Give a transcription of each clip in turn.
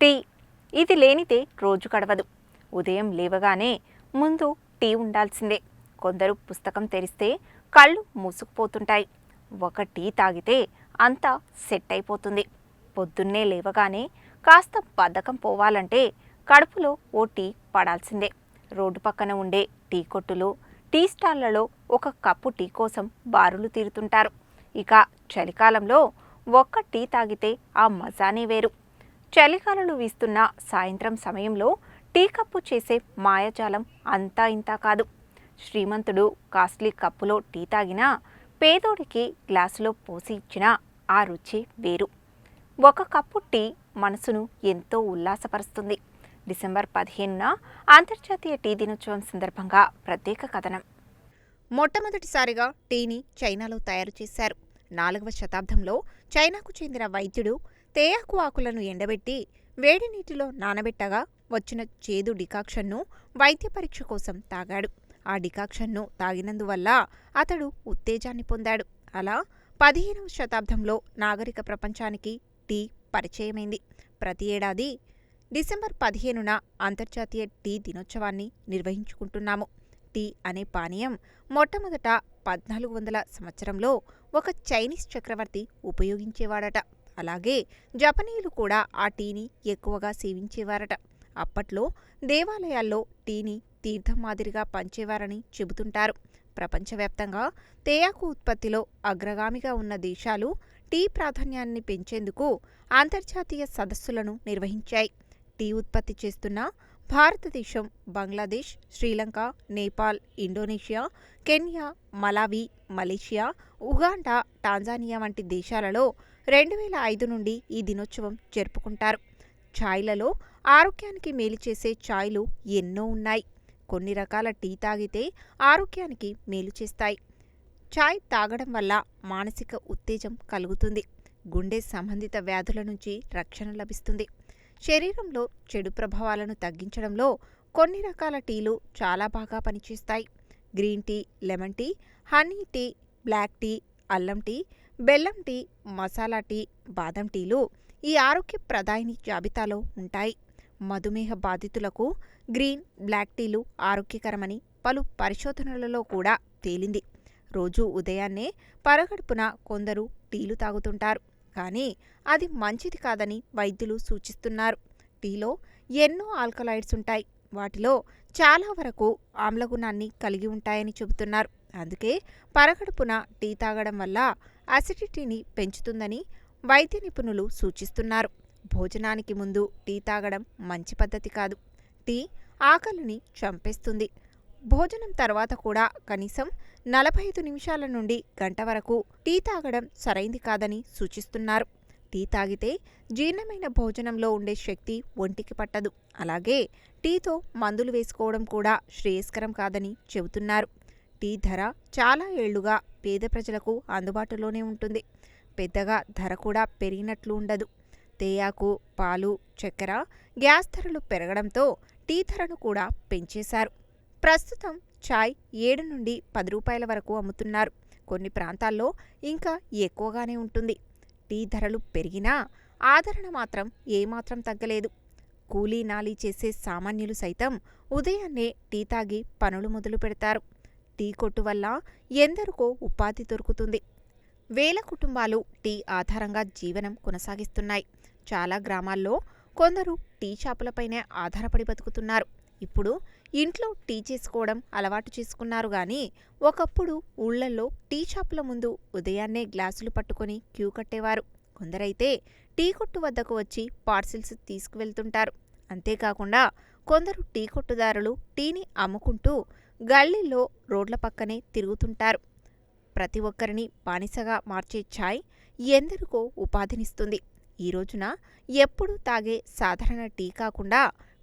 Tea. ఇది లేనిదే రోజు గడవదు. ఉదయం లేవగానే ముందు టీ ఉండాల్సిందే. కొందరు పుస్తకం తెరిస్తే కళ్ళు మూసుకుపోతుంటాయి. ఒక టీ తాగితే అంతా సెట్ అయిపోతుంది. పొద్దున్నే లేవగానే కాస్త బద్ధకం పోవాలంటే కడుపులో ఓ టీ పడాల్సిందే. రోడ్డు పక్కన ఉండే టీ కొట్టులు టీ స్టాళ్ళలో ఒక కప్పు టీ కోసం బారులు తీరుతుంటారు. ఇక చలికాలంలో ఒక్క టీ తాగితే ఆ మజానే వేరు. చలికాలంలో వీస్తున్న సాయంత్రం సమయంలో టీ కప్పు చేసే మాయాజాలం అంతా ఇంతా కాదు. శ్రీమంతుడు కాస్ట్లీ కప్పులో టీ తాగినా పేదోడికి గ్లాసులో పోసి ఇచ్చినా ఆ రుచి వేరు. ఒక కప్పు టీ మనసును ఎంతో ఉల్లాసపరుస్తుంది. డిసెంబర్ పదిహేనున అంతర్జాతీయ టీ దినోత్సవం సందర్భంగా ప్రత్యేక కథనం. మొట్టమొదటిసారిగా టీని చైనాలో తయారు చేశారు. నాలుగవ శతాబ్దంలో చైనాకు చెందిన వైద్యుడు తేయాకు ఆకులను ఎండబెట్టి వేడి నీటిలో నానబెట్టగా వచ్చిన చేదు డికాక్షన్ను వైద్య పరీక్ష కోసం తాగాడు. ఆ డికాక్షన్ను తాగినందువల్ల అతడు ఉత్తేజాన్ని పొందాడు. అలా పదిహేనవ శతాబ్దంలో నాగరిక ప్రపంచానికి టీ పరిచయమైంది. ప్రతి ఏడాది డిసెంబర్ పదిహేనున అంతర్జాతీయ టీ దినోత్సవాన్ని నిర్వహించుకుంటున్నాము. టీ అనే పానీయం మొట్టమొదట పద్నాలుగు వందల సంవత్సరంలో ఒక చైనీస్ చక్రవర్తి ఉపయోగించేవాడట. అలాగే జపనీయులు కూడా ఆ టీని ఎక్కువగా సేవించేవారట. అప్పట్లో దేవాలయాల్లో టీని తీర్థం మాదిరిగా పంచేవారని చెబుతుంటారు. ప్రపంచవ్యాప్తంగా తేయాకు ఉత్పత్తిలో అగ్రగామిగా ఉన్న దేశాలు టీ ప్రాధాన్యాన్ని పెంచేందుకు అంతర్జాతీయ సదస్సులను నిర్వహించాయి. టీ ఉత్పత్తి చేస్తున్న భారతదేశం Bangladesh Sri Lanka Nepal Indonesia Kenya Malawi Malaysia Uganda Tanzania వంటి దేశాలలో రెండు వేల ఐదు నుండి ఈ దినోత్సవం జరుపుకుంటారు. ఛాయ్లలో ఆరోగ్యానికి మేలు చేసే ఛాయ్లు ఎన్నో ఉన్నాయి. కొన్ని రకాల టీ తాగితే ఆరోగ్యానికి మేలు చేస్తాయి. ఛాయ్ తాగడం వల్ల మానసిక ఉత్తేజం కలుగుతుంది. గుండె సంబంధిత వ్యాధుల నుంచి రక్షణ లభిస్తుంది. శరీరంలో చెడు ప్రభావాలను తగ్గించడంలో కొన్ని రకాల టీలు చాలా బాగా పనిచేస్తాయి. Green tea lemon tea honey tea black tea అల్లం టీ బెల్లం టీ మసాలా టీ బాదం టీలు ఈ ఆరోగ్య ప్రదాయిని జాబితాలో ఉంటాయి. మధుమేహ బాధితులకు గ్రీన్ బ్లాక్ టీలు ఆరోగ్యకరమని పలు పరిశోధనలలో కూడా తేలింది. రోజు ఉదయాన్నే పరగడుపున కొందరు టీలు తాగుతుంటారు. కానీ అది మంచిది కాదని వైద్యులు సూచిస్తున్నారు. టీలో ఎన్నో ఆల్కలాయిడ్స్ ఉంటాయి. వాటిలో చాలా వరకు ఆమ్లగుణాన్ని కలిగి ఉంటాయని చెబుతున్నారు. అందుకే పరగడుపున టీ తాగడం వల్ల అసిడిటీని పెంచుతుందని వైద్య నిపుణులు సూచిస్తున్నారు. భోజనానికి ముందు టీ తాగడం మంచి పద్ధతి కాదు. టీ ఆకలిని చంపేస్తుంది. భోజనం తర్వాత కూడా కనీసం నలభై ఐదు నిమిషాల నుండి గంట వరకు టీ తాగడం సరైంది కాదని సూచిస్తున్నారు. టీ తాగితే జీర్ణమైన భోజనంలో ఉండే శక్తి ఒంటికి పట్టదు. అలాగే టీతో మందులు వేసుకోవడం కూడా శ్రేయస్కరం కాదని చెబుతున్నారు. టీ ధర చాలా ఏళ్ళుగా పేద ప్రజలకు అందుబాటులోనే ఉంటుంది. పెద్దగా ధర కూడా పెరిగినట్లు ఉండదు. తేయాకు పాలు చక్కెర గ్యాస్ ధరలు పెరగడంతో టీ ధరను కూడా పెంచేశారు. ప్రస్తుతం చాయ్ ఏడు నుండి పది రూపాయల వరకు అమ్ముతున్నారు. కొన్ని ప్రాంతాల్లో ఇంకా ఎక్కువగానే ఉంటుంది. టీ ధరలు పెరిగినా ఆదరణ మాత్రం ఏమాత్రం తగ్గలేదు. కూలీ నాలీ చేసే సామాన్యులు సైతం ఉదయాన్నే టీ తాగి పనులు మొదలు పెడతారు టీ కొట్టు వల్ల ఎందరికో ఉపాధి దొరుకుతుంది. వేల కుటుంబాలు టీ ఆధారంగా జీవనం కొనసాగిస్తున్నాయి. చాలా గ్రామాల్లో కొందరు టీ షాపులపైనే ఆధారపడి బతుకుతున్నారు. ఇప్పుడు ఇంట్లో టీ చేసుకోవడం అలవాటు చేసుకున్నారు కానీ ఒకప్పుడు ఊళ్ళల్లో టీ షాపుల ముందు ఉదయాన్నే గ్లాసులు పట్టుకొని క్యూ కట్టేవారు. కొందరైతే టీ కొట్టు వద్దకు వచ్చి పార్సిల్స్ తీసుకువెళ్తుంటారు. అంతేకాకుండా కొందరు టీ కొట్టుదారులు టీని అమ్ముకుంటూ గల్లీల్లో రోడ్ల పక్కనే తిరుగుతుంటారు. ప్రతి ఒక్కరిని బానిసగా మార్చే ఛాయ్ ఎందరికో ఉపాధినిస్తుంది. ఈ రోజున ఎప్పుడూ తాగే సాధారణ టీ కాకుండా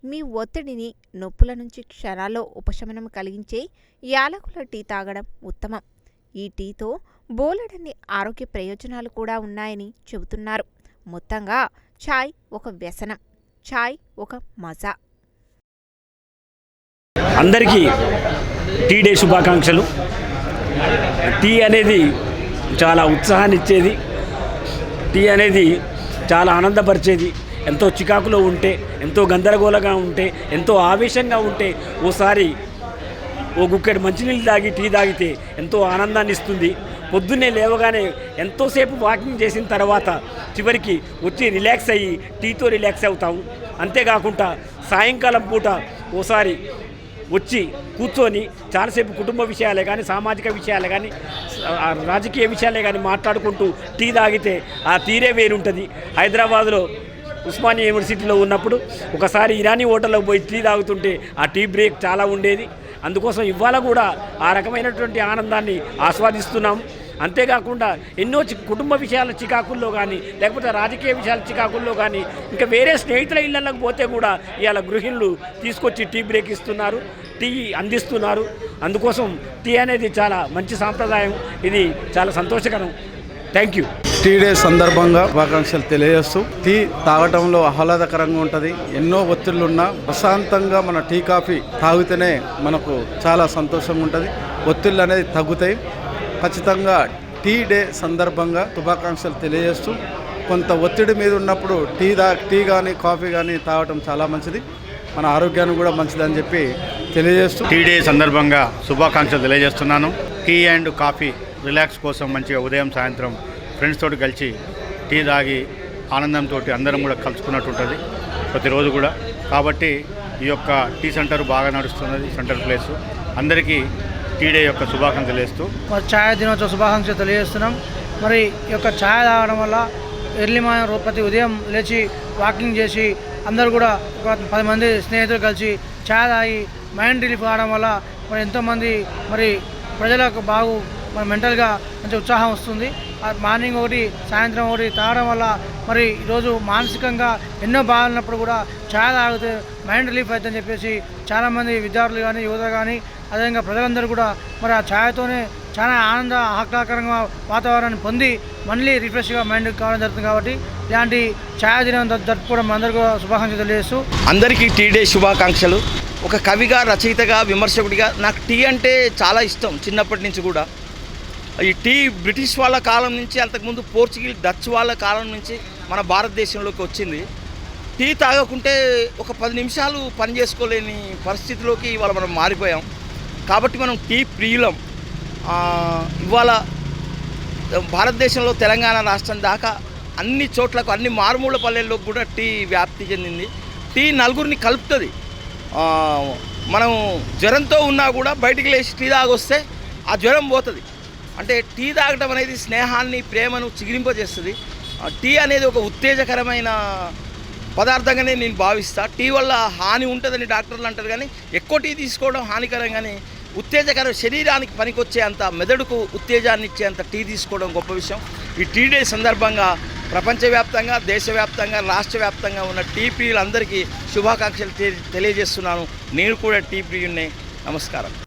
మీ ఒత్తిడిని నొప్పుల నుంచి క్షణాల్లో ఉపశమనం కలిగించే యాలకుల టీ తాగడం ఉత్తమం. ఈ టీతో బోలెడన్ని ఆరోగ్య ప్రయోజనాలు కూడా ఉన్నాయని చెబుతున్నారు. మొత్తంగా ఛాయ్ ఒక వ్యసనం ఛాయ్ ఒక మజా. అందరికీ టీ డే శుభాకాంక్షలు. టీ అనేది చాలా ఉత్సాహాన్ని ఇచ్చేది టీ అనేది చాలా ఆనందపరిచేది. ఎంతో చికాకులో ఉంటే ఎంతో గందరగోళంగా ఉంటే ఎంతో ఆవేశంగా ఉంటే ఓసారి ఓ గుక్కెడు మంచినీళ్ళు తాగి టీ తాగితే ఎంతో ఆనందాన్ని ఇస్తుంది పొద్దున్నే లేవగానే ఎంతోసేపు వాకింగ్ చేసిన తర్వాత చివరికి వచ్చి రిలాక్స్ అయ్యి టీతో రిలాక్స్ అవుతాము. అంతేకాకుండా సాయంకాలం పూట ఓసారి వచ్చి కూర్చొని చాలాసేపు కుటుంబ విషయాలే కానీ సామాజిక విషయాలే కానీ ఆ రాజకీయ విషయాలే కానీ మాట్లాడుకుంటూ టీ తాగితే ఆ తీరే వేరుంటుంది. హైదరాబాద్లో ఉస్మానియా యూనివర్సిటీలో ఉన్నప్పుడు ఒకసారి ఇరానీ హోటల్లోకి పోయి టీ తాగుతుంటే ఆ టీ బ్రేక్ చాలా ఉండేది. అందుకోసం ఇవాళ కూడా ఆ రకమైనటువంటి ఆనందాన్ని ఆస్వాదిస్తున్నాం. అంతేకాకుండా ఎన్నో చి- కుటుంబ విషయాల చికాకుల్లో కానీ లేకపోతే రాజకీయ విషయాల చికాకుల్లో కానీ ఇంకా వేరే స్నేహితుల ఇళ్ళకు పోతే కూడా ఇవాళ గృహిణులు తీసుకొచ్చి టీ బ్రేక్ ఇస్తున్నారు టీ అందిస్తున్నారు. అందుకోసం టీ అనేది చాలా మంచి సాంప్రదాయం. ఇది చాలా సంతోషకరం. Thank you. టీ డే సందర్భంగా శుభాకాంక్షలు తెలియజేస్తూ టీ తాగటంలో ఆహ్లాదకరంగా ఉంటుంది. ఎన్నో ఒత్తిళ్ళున్నా ప్రశాంతంగా మన టీ కాఫీ తాగితేనే మనకు చాలా సంతోషంగా ఉంటుంది. ఒత్తిళ్ళు అనేది తగ్గుతాయి. ఖచ్చితంగా టీ డే సందర్భంగా శుభాకాంక్షలు తెలియజేస్తూ కొంత ఒత్తిడి మీద ఉన్నప్పుడు టీ దా టీ కానీ కాఫీ కానీ తాగటం చాలా మంచిది. మన ఆరోగ్యానికి కూడా మంచిదని చెప్పి తెలియజేస్తూ టీ డే సందర్భంగా శుభాకాంక్షలు తెలియజేస్తున్నాను. టీ అండ్ కాఫీ రిలాక్స్ కోసం మంచిగా ఉదయం సాయంత్రం ఫ్రెండ్స్ తోటి కలిసి టీ తాగి ఆనందంతో అందరం కూడా కలుసుకున్నట్టు ఉంటుంది ప్రతిరోజు కూడా. కాబట్టి ఈ యొక్క టీ సెంటర్ బాగా నడుస్తున్నది సెంటర్ ప్లేస్. అందరికీ టీడే యొక్క శుభాకాంక్షలు తెలియస్తూ మరి ఛాయ దినోత్సవ శుభాకాంక్షలు తెలియజేస్తున్నాం. మరి ఈ యొక్క ఛాయ్ తాగడం వల్ల ఎర్లీ మార్నింగ్ ప్రతి ఉదయం లేచి వాకింగ్ చేసి అందరూ కూడా ఒక పది మంది స్నేహితులు కలిసి ఛాయ్ తాగి మైండ్ రిలీఫ్ కావడం వల్ల మరి ఎంతోమంది మరి ప్రజలకు బాగు మరి మెంటల్గా మంచి ఉత్సాహం వస్తుంది. మార్నింగ్ ఒకటి సాయంత్రం ఒకటి తాగడం వల్ల మరి ఈరోజు మానసికంగా ఎన్నో బాధలున్నప్పుడు కూడా ఛాయ్ తాగితే మైండ్ రిలీఫ్ అవుతుందని చెప్పేసి చాలామంది విద్యార్థులు కానీ యువత కానీ అదేవిధంగా ప్రజలందరూ కూడా మరి ఆ ఛాయతోనే చాలా ఆనంద ఆహ్లాదకరంగా వాతావరణాన్ని పొంది మళ్ళీ రిఫ్రెష్గా మైండ్ కావడం జరుగుతుంది కాబట్టి ఇలాంటి ఛాయ దినం జరుపుకోవడం అందరికీ శుభాకాంక్షలు తెలియజేస్తూ. అందరికీ టీ డే శుభాకాంక్షలు. ఒక కవిగా రచయితగా విమర్శకుడిగా నాకు టీ అంటే చాలా ఇష్టం చిన్నప్పటి నుంచి కూడా. ఈ టీ బ్రిటిష్ వాళ్ళ కాలం నుంచి అంతకుముందు పోర్చుగీస్ డచ్ వాళ్ళ కాలం నుంచి మన భారతదేశంలోకి వచ్చింది. టీ తాగకుంటే ఒక పది నిమిషాలు పని చేసుకోలేని పరిస్థితిలోకి ఇవాళ మనం మారిపోయాం. కాబట్టి మనం టీ ప్రియులం. ఇవాళ భారతదేశంలో తెలంగాణ రాష్ట్రం దాకా అన్ని చోట్లకు అన్ని మారుమూల పల్లెల్లో కూడా టీ వ్యాప్తి చెందింది. టీ నలుగురిని కలుపుతుంది. మనం జ్వరంతో ఉన్నా కూడా బయటికి లేచి టీ తాగొస్తే ఆ జ్వరం పోతుంది. అంటే టీ తాగటం అనేది స్నేహాన్ని ప్రేమను చిగిరింపజేస్తుంది. టీ అనేది ఒక ఉత్తేజకరమైన పదార్థంగానే నేను భావిస్తా. టీ వల్ల హాని ఉంటుందని డాక్టర్లు అంటారు కానీ ఎక్కువ టీ తీసుకోవడం హానికరం కానీ ఉత్తేజకర శరీరానికి పనికొచ్చే అంత మెదడుకు ఉత్తేజాన్ని ఇచ్చే అంత టీ తీసుకోవడం గొప్ప విషయం. ఈ టీ డే సందర్భంగా ప్రపంచవ్యాప్తంగా దేశవ్యాప్తంగా రాష్ట్ర వ్యాప్తంగా ఉన్న టీ ప్రియులందరికీ శుభాకాంక్షలు తెలియజేస్తున్నాను. నేను కూడా టీ ప్రియున్నే నమస్కారం.